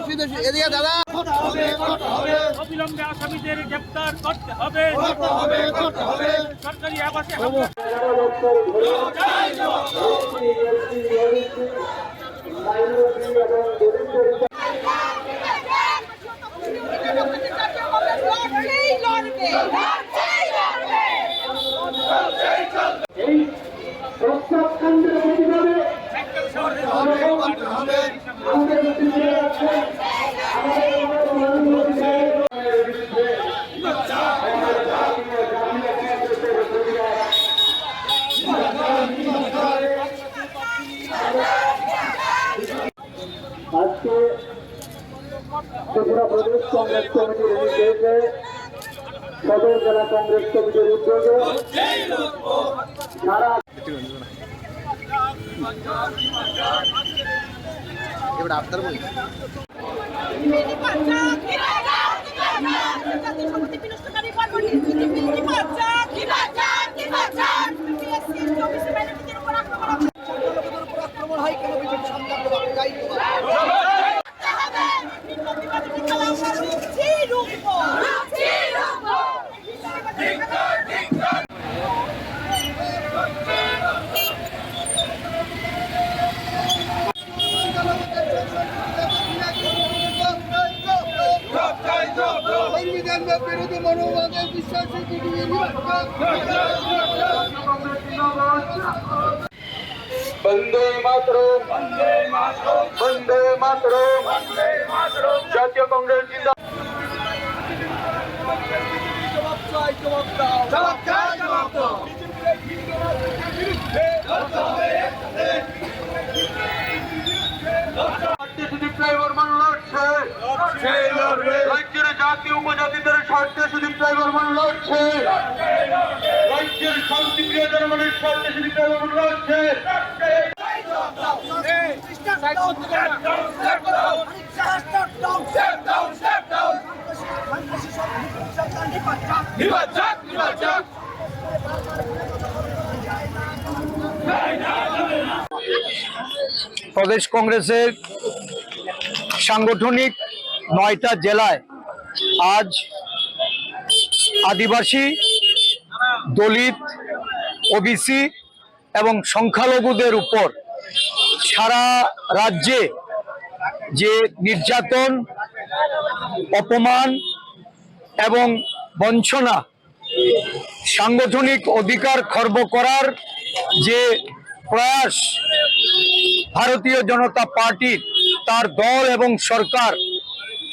এদিকে দাদা। অবিলম্বে আসামিদের গ্রেপ্তার করতে হবে। সরকারি আবাসে হামলা লড়বেই লড়বে লড়বেই লড়বে প্রস্তাবকাণ্ডের প্রতিবাদে আমাদের নেতৃত্বে আছে আমাদের মাননীয় বিধায়কের বিরুদ্ধে আমাদের জাতীয় জাতীয় কংগ্রেসের প্রতিবাদ আজকে ত্রিপুরা প্রদেশ কংগ্রেস কমিটির নির্দেশে সদর জেলা কংগ্রেস কমিটির উদ্যোগে সারা এবার আপনার বই বিজেপি বন্দে মাতরম বন্দে মাতরম, জাতীয় কংগ্রেস জিন্দাবাদ। জবাব চাই জবাব দাও স্বার্থে সুদীপ ড্রাইভার মান লড়ছে রাজ্যের জাতি উপজাতিদের স্বার্থে সুদীপ মান লড়ছে রাজ্যের জনগণের স্বার্থে সুদীপ মান লড়ছে প্রদেশ কংগ্রেসের সাংগঠনিক নয়টা জেলায় আজ আদিবাসী, দলিত, ওবিসি এবং সংখ্যালঘুদের উপর সারা রাজ্যে যে নির্যাতন, অপমান এবং বঞ্চনা সাংগঠনিক অধিকার খর্ব করার যে প্রয়াস ভারতীয় জনতা পার্টির তার দল এবং সরকার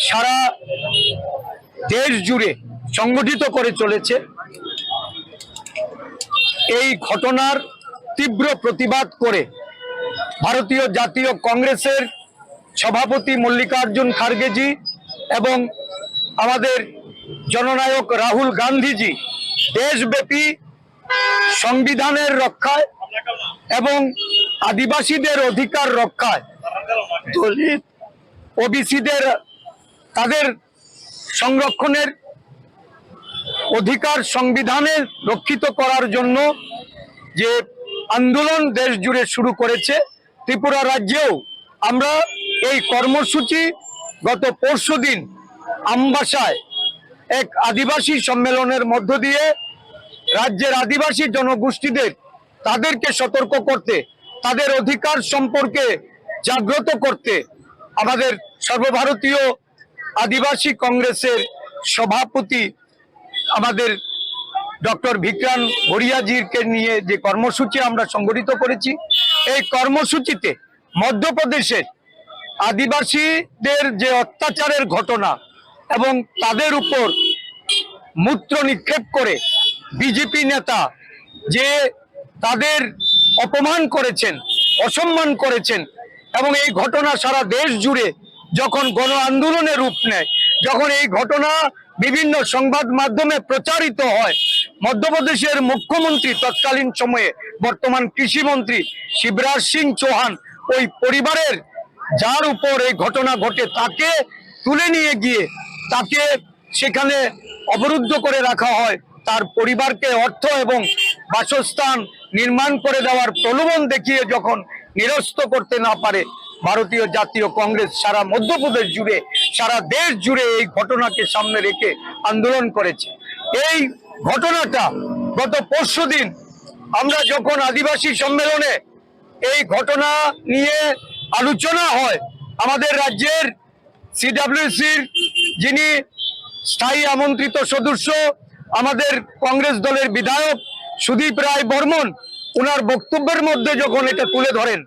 সারা দেশ জুড়ে সংগঠিত করে চলেছে। এই ঘটনার তীব্র প্রতিবাদ করে ভারতীয় জাতীয় কংগ্রেসের সভাপতি মল্লিকার্জুন খার্গেজি এবং আমাদের জননায়ক রাহুল গান্ধীজি দেশব্যাপী সংবিধানের রক্ষায় এবং আদিবাসীদের অধিকার রক্ষায় দলিত ওবিসিদের, তাদের সংরক্ষণের অধিকার সংবিধানে রক্ষিত করার জন্য যে আন্দোলন দেশ জুড়ে শুরু করেছে, ত্রিপুরা রাজ্যেও আমরা এই কর্মসূচি গত পরশু দিন আমবাসায় এক আদিবাসী সম্মেলনের মধ্য দিয়ে রাজ্যের আদিবাসী জনগোষ্ঠীদের তাদেরকে সতর্ক করতে, তাদের অধিকার সম্পর্কে জাগ্রত করতে আমাদের সর্বভারতীয় আদিবাসী কংগ্রেসের সভাপতি আমাদের ডক্টর বিক্রান ভরিয়াজিকে নিয়ে যে কর্মসূচি আমরা সংগঠিত করেছি, এই কর্মসূচিতে মধ্যপ্রদেশের আদিবাসীদের যে অত্যাচারের ঘটনা এবং তাদের উপর মূত্র নিক্ষেপ করে বিজেপি নেতা যে তাদের অপমান করেছেন, অসম্মান করেছেন এবং এই ঘটনা সারা দেশ জুড়ে যখন গণ আন্দোলনের রূপ নেয়, যখন এই ঘটনা বিভিন্ন সংবাদ মাধ্যমে প্রচারিত হয়। মধ্যপ্রদেশের মুখ্যমন্ত্রী তৎকালীন সময়ে বর্তমান কৃষিমন্ত্রী শিবরাজ সিং চৌহান ওই পরিবারের, যার উপর এই ঘটনা ঘটে তাকে তুলে নিয়ে গিয়ে তাকে সেখানে অবরুদ্ধ করে রাখা হয়। তার পরিবারকে অর্থ এবং বাসস্থান নির্মাণ করে দেওয়ার প্রলোভন দেখিয়ে যখন নিরস্ত করতে না পারে ভারতীয় জাতীয় কংগ্রেস সারা মধ্যপ্রদেশ জুড়ে, সারা দেশ জুড়ে এই ঘটনাকে সামনে রেখে আন্দোলন করেছে। এই ঘটনাটা গত পরশুদিন আমরা যখন আদিবাসী সম্মেলনে এই ঘটনা নিয়ে আলোচনা হয়, আমাদের রাজ্যের সিডাব্লিউসির যিনি স্থায়ী আমন্ত্রিত সদস্য, আমাদের কংগ্রেস দলের বিধায়ক সুদীপ রায় বর্মন ওনার বক্তব্যের মধ্যে যখন এটা তুলে ধরেন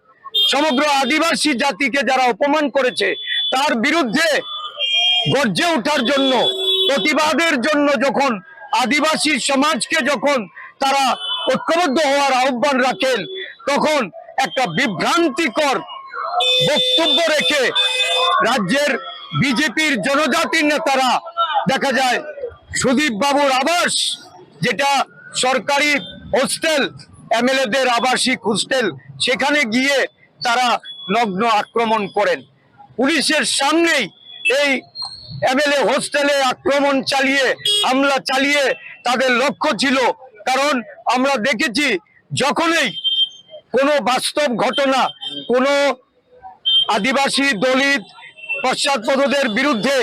সমগ্র আদিবাসী জাতিকে যারা অপমান করেছে, তার বিরুদ্ধে গর্জে ওঠার জন্য, প্রতিবাদের জন্য যখন আদিবাসী সমাজকে যখন তারা ঐক্যবদ্ধ হওয়ার আহ্বান রাখেন, তখন একটা বিভ্রান্তিকর বক্তব্য রেখে রাজ্যের বিজেপির জনজাতির নেতারা, দেখা যায় সুদীপ বাবুর আবাস, যেটা সরকারি হোস্টেল, এমএলএদের আবাসিক হোস্টেল, সেখানে গিয়ে তারা নগ্ন আক্রমণ করেন। পুলিশের সামনেই এই এমএলএ হোস্টেলে আক্রমণ চালিয়ে, হামলা চালিয়ে তাদের লক্ষ্য ছিল। কারণ আমরা দেখেছি, যখনই কোনো বাস্তব ঘটনা, কোনো আদিবাসী দলিত, পশ্চাৎপদদের বিরুদ্ধে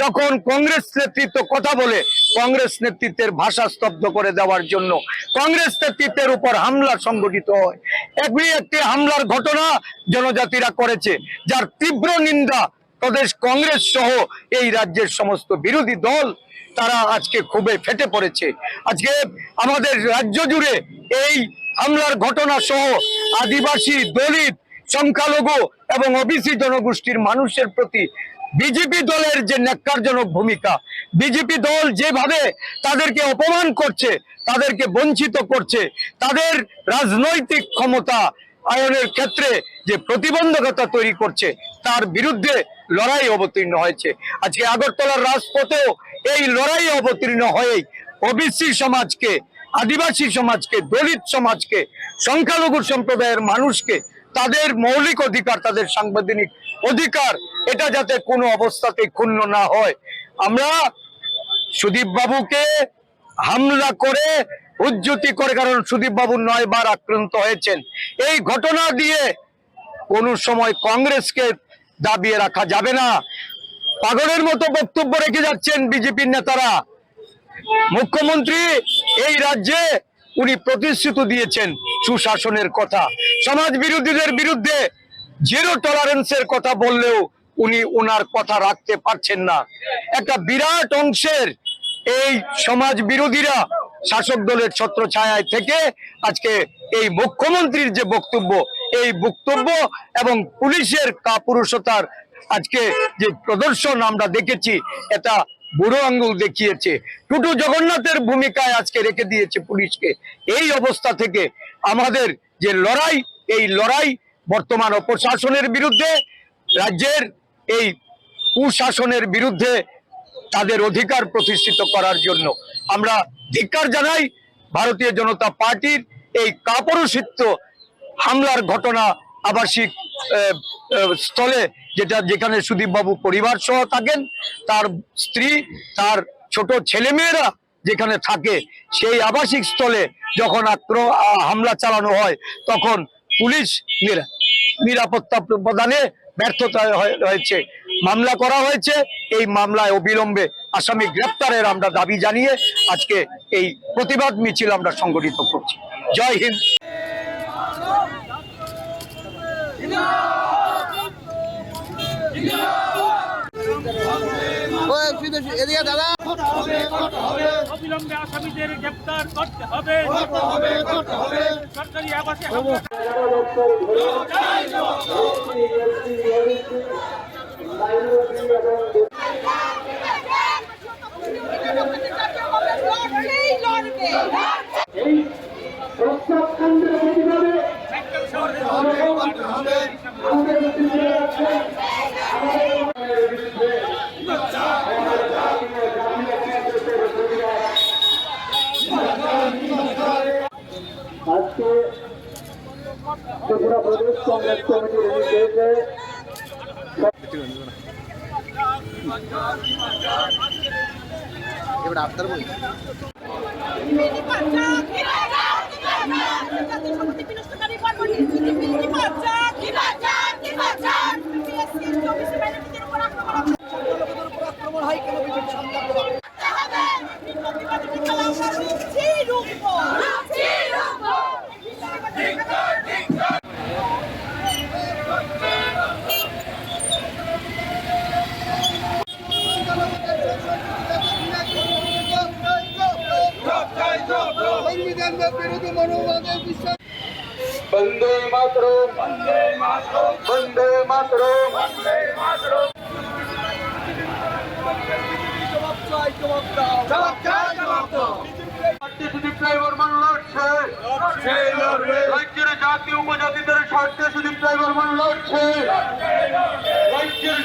যখন কংগ্রেস নেতৃত্ব কথা বলে কংগ্রেস নেতৃত্বের ভাষা স্তব্ধ করে দেওয়ার জন্য কংগ্রেস নেতৃত্বের উপর হামলা সংগঠিত হয়। একই একটি হামলার ঘটনা জনজাতিরা করেছে, যার তীব্র নিন্দা প্রদেশ কংগ্রেস সহ এই রাজ্যের সমস্ত বিরোধী দল, তারা আজকে খুবই ফেটে পড়েছে। আজকে আমাদের রাজ্য জুড়ে এই হামলার ঘটনা সহ আদিবাসী, দলিত, সংখ্যালঘু এবং ওবিসি জনগোষ্ঠীর মানুষের প্রতি বিজেপি দলের যে ন্যাক্কারজনক ভূমিকা, বিজেপি দল যেভাবে তাদেরকে অপমান করছে, তাদেরকে বঞ্চিত করছে, তাদের রাজনৈতিক ক্ষমতা আয়নের ক্ষেত্রে যে প্রতিবন্ধকতা তৈরি করছে, তার বিরুদ্ধে লড়াই অবতীর্ণ হয়েছে। আজকে আগরতলার রাজপথেও এই লড়াই অবতীর্ণ হয়েই ওবিসি সমাজকে, আদিবাসী সমাজকে, দলিত সমাজকে, সংখ্যালঘু সম্প্রদায়ের মানুষকে, তাদের মৌলিক অধিকার, তাদের সাংবিধানিক অধিকার, এটা যাতে কোনো অবস্থাতে ক্ষুণ্ণ না হয়। আমরা সুদীপ বাবুকে হামলা করে উজ্জুতি করে, কারণ সুদীপ বাবু নয় বার আক্রান্ত হয়েছেন। এই ঘটনা দিয়ে কোন সময় কংগ্রেসকে দাবিয়ে রাখা যাবে না। পাগলের মতো বক্তব্য রেখে যাচ্ছেন বিজেপির নেতারা। মুখ্যমন্ত্রী এই রাজ্যে উনি প্রতিশ্রুতি দিয়েছেন সুশাসনের কথা। সমাজ বিরোধীদের বিরুদ্ধে জিরো টলারেন্সের কথা বললেও উনি ওনার কথা রাখতে পারছেন না। একটা বিরাট অংশের এই সমাজ বিরোধীরা শাসক দলের ছত্র ছায়ায় থেকে আজকে এই মুখ্যমন্ত্রীর যে বক্তব্য, এই বক্তব্য এবং পুলিশের কাপুরুষতার আজকে যে প্রদর্শন আমরা দেখেছি, এটা বুড়ো আঙ্গুল দেখিয়েছে। টুটু জগন্নাথের ভূমিকায় আজকে রেখে দিয়েছে পুলিশকে। এই অবস্থা থেকে আমাদের যে লড়াই, এই লড়াই বর্তমান অপশাসনের বিরুদ্ধে রাজ্যের এই কুশাসনের বিরুদ্ধে তাদের অধিকার প্রতিষ্ঠিত করার জন্য আমরা ধিক্কার জানাই ভারতীয় জনতা পার্টির এই কাপুরুষিত্ব হামলার ঘটনা আবাসিক স্থলে যেটা যেখানে সুদীপবাবু পরিবার সহ থাকেন, তার স্ত্রী, তার ছোট ছেলেমেয়েরা যেখানে থাকে, সেই আবাসিক স্থলে যখন আক্র হামলা চালানো হয়, তখন পুলিশ নিরাপত্তা প্রদানে ব্যর্থতা হয়ে- হয়েছে মামলা করা হয়েছে। এই মামলায় অবিলম্বে আসামি গ্রেপ্তারের আমরা দাবি জানিয়ে আজকে এই প্রতিবাদ মিছিল আমরা সংগঠিত করছি। জয় হিন্দ। সুদীপ, এদিকে দাদা। অবিলম্বে আসামিদের গ্রেপ্তার করতে হবে। সরকারি আবাসে হামলা। লড়লেই লড়বে আজকে ত্রিপুরা প্রদেশ কংগ্রেস কমিটির নির্দেশে এবার আপনার বলি। বিলি সুদীপ ড্রাইভার বন্দে লড়ছে। রাজ্যের জাতি উপজাতিদের স্বার্থে সুদীপ ড্রাইভার মান লড়ছে। রাজ্যের